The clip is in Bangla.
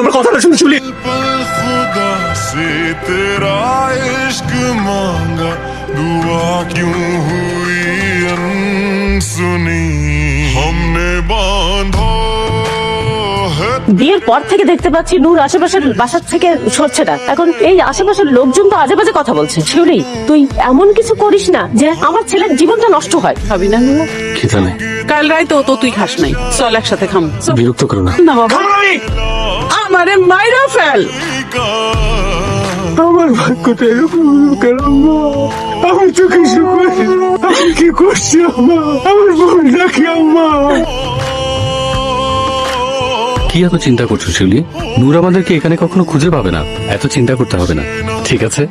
আমার কথাটা শুন শিউলি पल खुदा से तेरा इश्क मांगा दुआ क्यों বিয়ের পর থেকে দেখতে পাচ্ছি নূর আশেপাশের বাসার থেকে সরছে না। এখন এই আশেপাশের লোকজন তো আজে বাজে কথা বলছে। শিউলি তুই এমন কিছু করিস না যে আমার ছেলের জীবনটা নষ্ট হয়। খাবি না খেতে নেই। কাল রাইতে তো তুই খাস নাই। চল একসাথে খাম। বিরক্ত করো না। না বাবা। আমারে মাইরা ফেল। আমার ভাগ্যটা এরকম কেন? আমি তো কিছু করি? আমি কি করছি আম্মা? আমার বোনটা কি আম্মা? কি এত চিন্তা করছ, শিউলি? নূর আমাদেরকে এখানে কখনো খুঁজে পাবে না। এত চিন্তা করতে হবে না। ঠিক আছে?